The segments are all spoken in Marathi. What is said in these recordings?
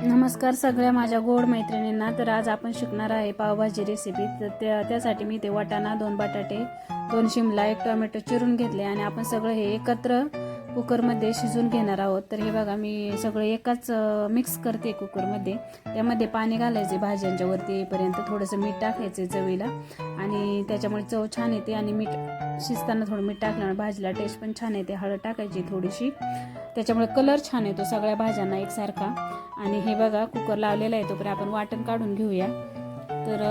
नमस्कार सगळ्या माझ्या गोड मैत्रिणींना. तर आज आपण शिकणार आहे पावभाजी रेसिपी तर त्या त्यासाठी मी ते वाटाणा दोन बटाटे दोन शिमला एक टोमॅटो चिरून घेतले आणि आपण सगळं हे एकत्र कुकरमध्ये शिजून घेणार आहोत. तर हे बघा मी सगळं एकाच मिक्स करते कुकरमध्ये. त्यामध्ये पाणी घालायचे भाज्यांच्या वरती येईपर्यंत. थोडंसं मीठ टाकायचं चवीला आणि त्याच्यामुळे चव छान येते आणि मीठ शिजताना थोडं मीठ टाकल्यामुळे भाजीला टेस्ट पण छान येते हळद टाकायची थोडीशी. त्याच्यामुळे कलर छान येतो सगळ्या भाज्यांना एकसारखा. आणि हे बघा कुकर लावलेला आहे तोपर्यंत आपण वाटण काढून घेऊया. तर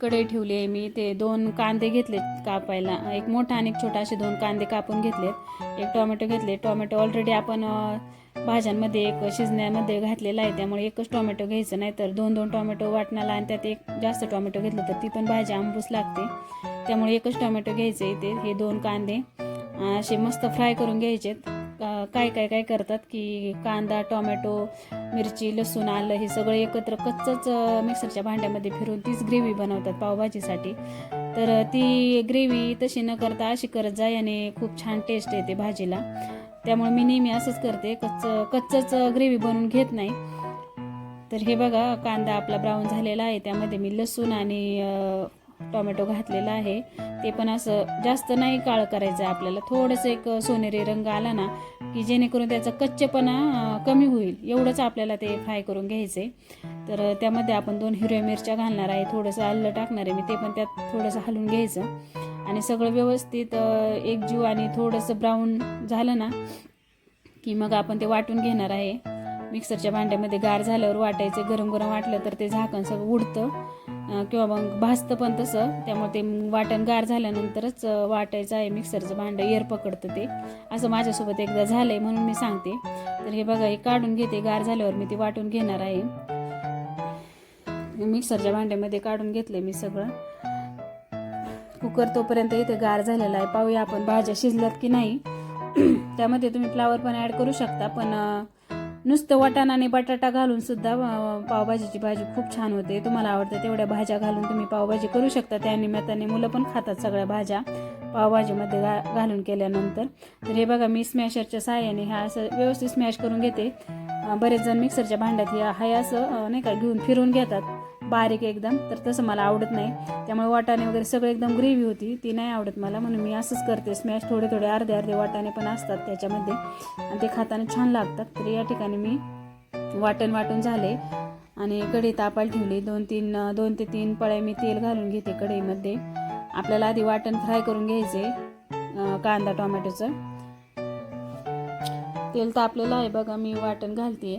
कढई ठेवली आहे मी ते दोन कांदे घेतले कापायला. एक मोठा आणि एक छोटा असे दोन कांदे कापून घेतलेत. एक टोमॅटो घेतले. टोमॅटो ऑलरेडी आपण भाज्यांमध्ये एक शिजण्यामध्ये घातलेला आहे. त्यामुळे एकच टोमॅटो घ्यायचं नाही तर दोन दोन टोमॅटो वाटणाला आणि त्यात एक जास्त टोमॅटो घेतलं तर ती पण भाजी आंबूस लागते. त्यामुळे एकच टोमॅटो घ्यायचे इथे. हे दोन कांदे असे मस्त फ्राय करून घ्यायचेत. काय काय काय करतात की कांदा टोमॅटो मिरची लसूण आलं हे सगळं एकत्र कच्चंच मिक्सरच्या भांड्यामध्ये फिरून तीच ग्रेव्ही बनवतात पावभाजीसाठी. तर ती ग्रेव्ही तशी न करता अशी करत जा याने खूप छान टेस्ट येते भाजीला. त्यामुळे मी नेहमी असंच करते. कच्च कच्चंच ग्रेव्ही बनवून घेत नाही. तर हे बघा कांदा आपला ब्राऊन झालेला आहे. त्यामध्ये मी लसूण आणि टोमॅटो घातलेला आहे. ते पण असं जास्त नाही काळ करायचं आपल्याला. थोडंसं एक सोनेरी रंग आला ना की जेणेकरून त्याचा कच्चेपणा कमी होईल. एवढंच आपल्याला ते फ्राय करून घ्यायचं आहे तर त्यामध्ये आपण दोन हिरव्या मिरच्या घालणार आहे. थोडंसं आलं टाकणार आहे मी ते पण त्यात थोडंसं हलवून घ्यायचं. आणि सगळं व्यवस्थित एक जीव आणि थोडंसं ब्राऊन झालं ना की मग आपण ते वाटून घेणार आहे. मिक्सरच्या भांड्यामध्ये गार झाल्यावर वाटायचे गरम गरम वाटलं तर ते झाकण सगळं उडतं. किंवा मग भाजतं पण तसं. त्यामुळे ते वाटण गार झाल्यानंतरच वाटायचं आहे. मिक्सरचं भांडं एअर पकडतं ते. असं माझ्यासोबत एकदा झालं आहे म्हणून मी सांगते. तर हे बघा हे काढून घेते. गार झाल्यावर मी ते वाटून घेणार आहे. मिक्सरच्या भांड्यामध्ये काढून घेतले मी सगळं. कुकर तोपर्यंत इथे गार झालेला आहे. पाहूया आपण भाज्या शिजल्यात की नाही. त्यामध्ये तुम्ही फ्लावर पण ॲड करू शकता पण नुसतं वाटाणा आणि बटाटा घालून सुद्धा पावभाजीची भाजी खूप छान होते. तुम्हाला आवडतं तेवढ्या भाज्या घालून तुम्ही पावभाजी करू शकता. त्या निमित्ताने मुलं पण खातात सगळ्या भाज्या पावभाजीमध्ये घा घालून केल्यानंतर. तर हे बघा मी स्मॅशरच्या सहाय्याने ह्या असं व्यवस्थित स्मॅश करून घेते. बरेच जण मिक्सरच्या भांड्यात हे हाय असं नाही का घेऊन फिरून घेतात. बारीक एकदम तर तसं मला आवडत नाही. त्यामुळे वाटाणे वगैरे सगळं एकदम ग्रेव्ही होती ती नाही आवडत मला. म्हणून मी असंच करते. स्मॅश थोडे थोडे अर्धे अर्धे वाटाणे पण असतात त्याच्यामध्ये. आणि ते खाताना छान लागतात. तर या ठिकाणी मी वाटण वाटून झाले. आणि कढई तापायला ठेवली. दोन तीन दोन ते तीन पळ्या मी तेल घालून घेते कढईमध्ये. आपल्याला आधी वाटण फ्राय करून घ्यायचे कांदा टोमॅटोचं. तेल तापलेलं आहे बघा मी वाटण घालते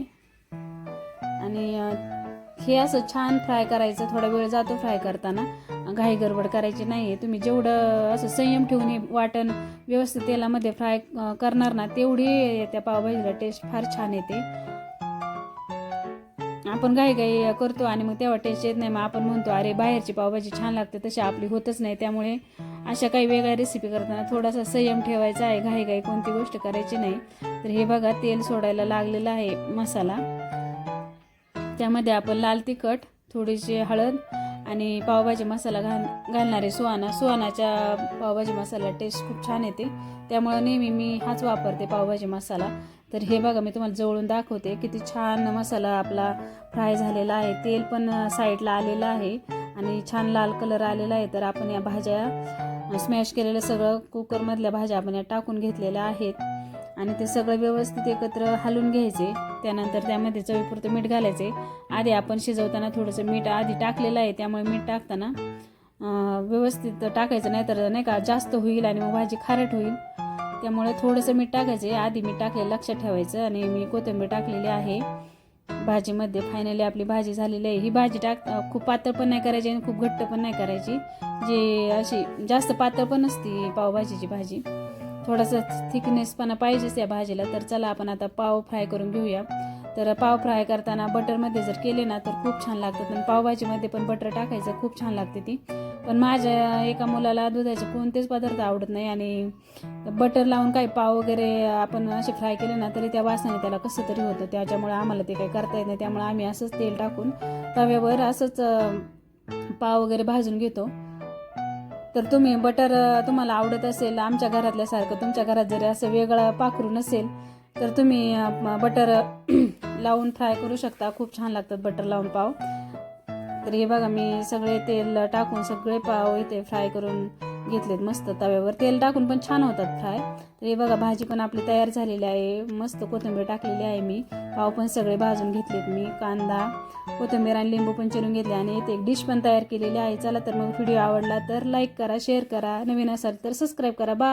आणि हे असं छान फ्राय करायचं थोडा वेळ जातो फ्राय करताना. घाई गडबड करायची नाही आहे तुम्ही जेवढं असं संयम ठेवून हे वाटण व्यवस्थित तेलामध्ये फ्राय करणार ना तेवढी त्या पावभाजीला टेस्ट फार छान येते. आपण घाई घाई करतो आणि मग तेव्हा टेस्ट येत नाही. मग आपण म्हणतो अरे बाहेरची पावभाजी छान लागते. तशी आपली होतच नाही. त्यामुळे अशा काही वेगळ्या रेसिपी करताना थोडासा संयम ठेवायचा आहे. घाई घाई कोणती गोष्ट करायची नाही. तर हे बघा तेल सोडायला लागलेलं आहे मसाला. त्यामध्ये आपण लाल तिखट थोडीशी हळद आणि पावभाजी मसाला घाल घालणारे सुहाना. सुहानाच्या पावभाजी मसाला टेस्ट खूप छान येते. त्यामुळं नेहमी मी हाच वापरते पावभाजी मसाला. तर हे बघा मी तुम्हाला जवळून दाखवते किती छान मसाला आपला फ्राय झालेला आहे. तेल पण साईडला आलेलं आहे आणि छान लाल कलर आलेला आहे. तर आपण या भाज्या स्मॅश केलेलं सगळं कुकरमधल्या भाज्या आपण या टाकून घेतलेल्या आहेत. आणि ते सगळं व्यवस्थित एकत्र हलून घ्यायचे. त्यानंतर त्यामध्ये चवीपुरतं मीठ घालायचे. आधी आपण शिजवताना थोडंसं मीठ आधी टाकलेलं आहे त्यामुळे मीठ टाकताना व्यवस्थित टाकायचं नाही तर नाही का जास्त होईल आणि मग भाजी खारट होईल. त्यामुळे थोडंसं मीठ टाकायचे. आधी मीठ टाकलेलं लक्षात ठेवायचं आणि मी कोथिंबीर टाकलेली आहे. भाजीमध्ये फायनली आपली भाजी झालेली आहे. ही भाजी टाक खूप पातळ पण नाही करायची आणि खूप घट्ट पण नाही करायची. जे अशी जास्त पातळ पण असती पावभाजीची भाजी. थोडासा थिकनेसपणा पाहिजेच या भाजीला. तर चला आपण आता पाव फ्राय करून घेऊया. तर पाव फ्राय करताना बटरमध्ये जर केले ना तर खूप छान लागतात पण पावभाजीमध्ये पण बटर टाकायचं खूप छान लागते ती. पण माझ्या एका मुलाला दुधाचे कोणतेच पदार्थ आवडत नाही आणि बटर लावून काही पाव वगैरे आपण असे फ्राय केले ना तरी त्या वासाने त्याला कसं तरी होतं. त्याच्यामुळे आम्हाला ते काही करता येत नाही. त्यामुळे आम्ही असंच तेल टाकून तव्यावर असंच पाव वगैरे भाजून घेतो. तर तुम्ही बटर तुम्हाला आवडत असेल आमच्या घरातल्यासारखं तुमच्या घरात जरी असं वेगळं पाखरू नसेल तर तुम्ही बटर लावून फ्राय करू शकता. खूप छान लागतात बटर लावून पाव. तर हे बघा मी सगळे तेल टाकून सगळे पाव इथे फ्राय करून घेतलेत मस्त तव्यावर. तेल टाकून पण छान होतात फ्राय. तर हे बघा भाजी पण आपली तयार झालेली आहे. मस्त कोथिंबीर टाकलेली आहे मी. पाव पण सगळे भाजून घेतलेत मी. कांदा कोथिंबीर आणि लिंबू पण चिरून घेतले आणि इथे एक डिश पण तयार केलेली आहे. चला तर मग व्हिडिओ आवडला तर लाईक करा शेअर करा. नवीन असाल तर सबस्क्राईब करा. बा